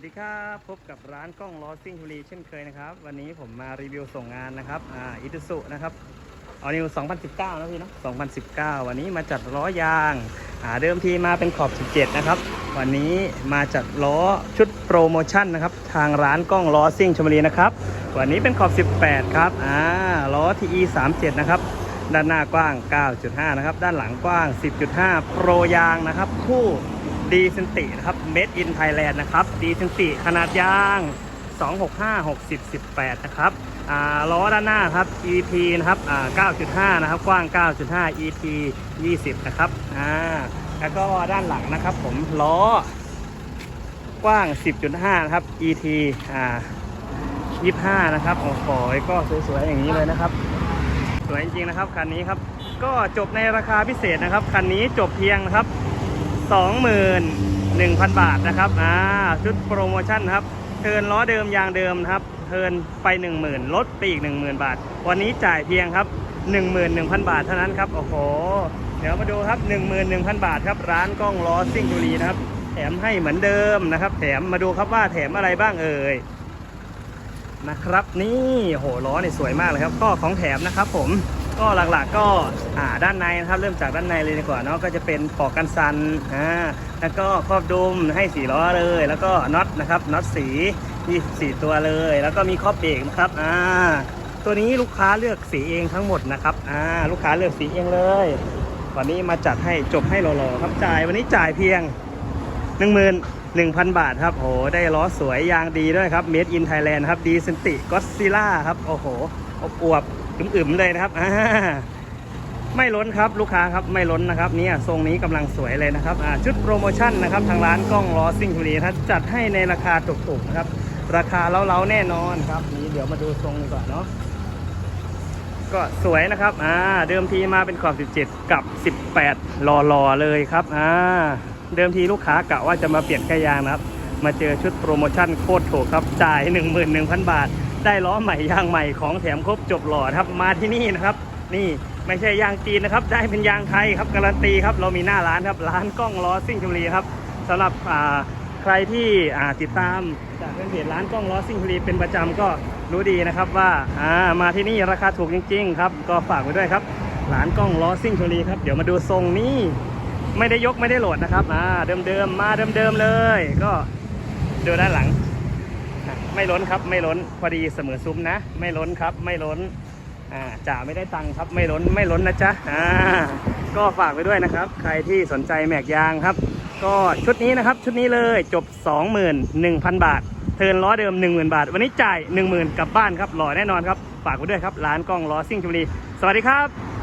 วัสดีครับพบกับร้านกล้องล้อซิ่งบุรีเช่นเคยนะครับ วันนี้ผมมารีวิวส่งงานนะครับอ่าอิตุสุนะครับออนิว2019 นะพี่เนาะ2019 วันนี้มาจัดล้อยางอ่าเดิมทีมาเป็นขอบ 17 นะครับ วันนี้มาจัดล้อชุดโปรโมชั่นนะครับ ทางร้านกล้องล้อซิ่งชลบุรีนะครับ วันนี้เป็นขอบ 18 ครับอ่าล้อ TE 37 นะครับด้านหน้ากว้าง 9.5 นะครับ ด้านหลังกว้าง 10.5 โปรยางนะครับ คู่ ดีเซนตินะครับ Made in Thailand นะครับดีเซนติขนาดยาง 265 60 18 นะครับล้อด้านหน้าครับ EP นะครับอ่า9.5 นะครับ กว้าง 9.5 EP 20 นะครับแล้วก็ด้านหลังนะครับ ผมล้อกว้าง 10.5 นะครับ ET อ่า25 นะครับโอ้โหก็สวยๆ อย่างนี้เลยนะครับ สวยจริงๆ นะครับ คันนี้ครับ ก็จบในราคาพิเศษนะครับ คันนี้จบเพียงนะครับ 21,000 บาทนะครับอ่าชุดโปรโมชั่นครับเทินล้อเดิมยางเดิมครับเทินไป 10,000ลดไปอีก 10,000 บาท วันนี้จ่ายเพียงครับ 11,000 บาทเท่านั้นครับโอ้โหเดี๋ยวมาดูครับ 11,000 บาทครับร้านกล้องล้อซิ่งบุรีนะครับแถมให้เหมือนเดิมนะครับ แถมมาดูครับว่าแถมอะไรบ้างเอ่ยนะครับ นี่โหล้อเนี่ยสวยมากเลยครับ ก็ของแถมนะครับผม ก็หลักๆก็อ่าด้านในนะครับเริ่มจากด้านในเลยดีกว่าเนาะก็จะเป็นปอกกันซันอ่าแล้วก็ครอบดุมให้สีล้อเลย แล้วก็น็อตนะครับน็อตสี 24 ตัวเลย แล้วก็มีครอบเบรกนะครับอ่าตัวนี้ลูกค้าเลือกสีเองทั้งหมดนะครับอ่าลูกค้าเลือกสีเองเลยวันนี้มาจัดให้จบให้หล่อๆครับจ่ายวันนี้จ่ายเพียงหนึ่ งหมื่นหนึ่งพันบาทครับโอ้โหได้ล้อสวยยางดีด้วยครับ Made in Thailand ครับดีเซนติก็ซิล่าครับโอ้โหอบอวบอึมๆเลยนะครับไม่ล้นครับลูกค้าครับไม่ล้นนะครับนี่ทรงนี้กำลังสวยเลยนะครับชุดโปรโมชั่นนะครับทางร้านกล้องล้อซิ่งบุรีนะจัดให้ในราคาถูกๆนะครับราคาเล้าๆแน่นอนครับนี้เดี๋ยวมาดูทรงกว่าเนาะก็สวยนะครับอ่าเดิมทีมาเป็นขอบ 17 กับ 18รอๆเลยครับอ่า เดิมทีลูกค้ากะว่าจะมาเปลี่ยนแค่ยางนะครับ มาเจอชุดโปรโมชั่นโคตรถูกครับ จ่าย 11,000 บาท ได้ล้อใหม่ยางใหม่ของแถมครบจบหล่อครับ มาที่นี่นะครับ นี่ไม่ใช่ยางจีนนะครับ ได้เป็นยางไทยครับ การันตีครับ เรามีหน้าร้านครับ ร้านกล้องล้อซิ่งชลีครับสำหรับอ่าใครที่อ่าติดตามจากเพจร้านกล้องล้อซิ่งบุรีเป็นประจำก็รู้ดีนะครับว่าอ่ามาที่นี่ราคาถูกจริง ๆ ครับ ก็ฝากไว้ด้วยครับร้านกล้องล้อซิ่งบุรีครับ เดี๋ยวมาดูทรงนี้ ไม่ได้ยกไม่ได้โหลดนะครับอ่าเดิมๆมาเดิมๆเลย ก็ดูด้านหลัง ไม่ล้นครับไม่ล้นพอดีเสมอซุ้มนะ ไม่ล้นครับไม่ล้นอ่าจ่าไม่ได้ตังค์ครับไม่ล้นไม่ล้นนะจ๊ะอ่าก็ฝากไว้ด้วยนะครับ ใครที่สนใจแม็กยางครับ ก็ชุดนี้นะครับชุดนี้เลยจบ 21,000 บาท เทิร์นล้อเดิม 10,000 บาท วันนี้จ่าย 10,000 กลับบ้านครับหล่อแน่นอนครับ ฝากไว้ด้วยครับ ร้านกล้องล้อซิ่งชลบุรีสวัสดีครับ